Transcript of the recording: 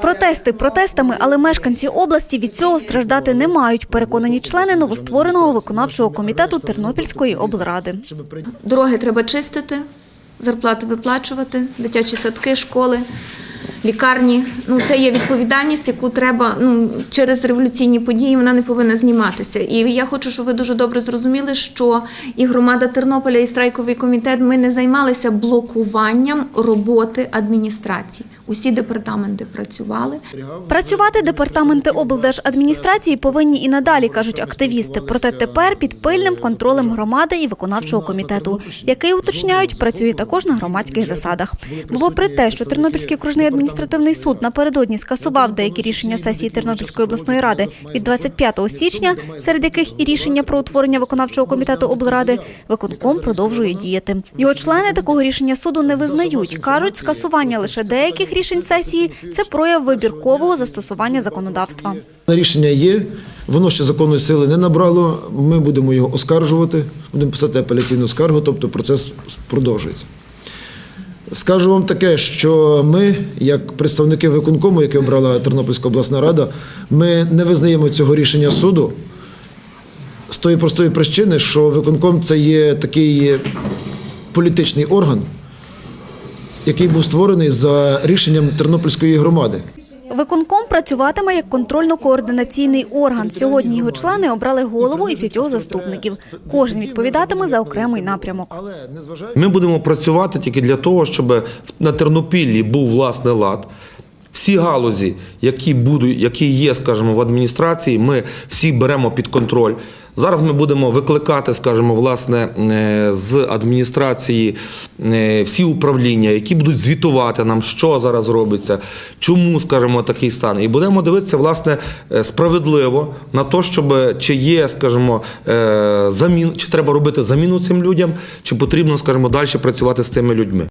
Протести протестами, але мешканці області від цього страждати не мають, переконані члени новоствореного виконавчого комітету Тернопільської облради. Дороги треба чистити, зарплати виплачувати, дитячі садки, школи, лікарні. Ну, це є відповідальність, яку треба ну, через революційні події вона не повинна зніматися. І я хочу, щоб ви дуже добре зрозуміли, що і громада Тернополя, і страйковий комітет ми не займалися блокуванням роботи адміністрації. Усі департаменти працювали. Працювати департаменти облдержадміністрації повинні і надалі, кажуть активісти. Проте тепер під пильним контролем громади і виконавчого комітету, який уточняють, працює також на громадських засадах. Бо попри те, що Тернопільський окружний адміністративний суд напередодні скасував деякі рішення сесії Тернопільської обласної ради від 25 січня, серед яких і рішення про утворення виконавчого комітету облради, виконком продовжує діяти. Його члени такого рішення суду не визнають. кажуть, скасування лише деяких рішень сесії це прояв вибіркового застосування законодавства. Рішення є, воно ще законної сили не набрало. Ми будемо його оскаржувати, будемо писати апеляційну скаргу, тобто процес продовжується. Скажу вам таке, що ми, як представники виконкому, який обрала Тернопільська обласна рада, ми не визнаємо цього рішення суду з тої простої причини, що виконком це є такий політичний орган, який був створений за рішенням Тернопільської громади. Виконком працюватиме як контрольно-координаційний орган. Сьогодні його члени обрали голову і п'ятьох заступників. Кожен відповідатиме за окремий напрямок. Ми будемо працювати тільки для того, щоб на Тернопіллі був власний лад. Всі галузі, які будуть, які є, скажімо, в адміністрації, ми всі беремо під контроль. Зараз ми будемо викликати, скажімо, власне, е, з адміністрації е, всі управління, які будуть звітувати нам, що зараз робиться, чому, скажімо, такий стан. І будемо дивитися, власне, е, справедливо на те, щоб чи є, скажімо, замін, чи треба робити заміну цим людям, чи потрібно, скажімо, далі працювати з тими людьми.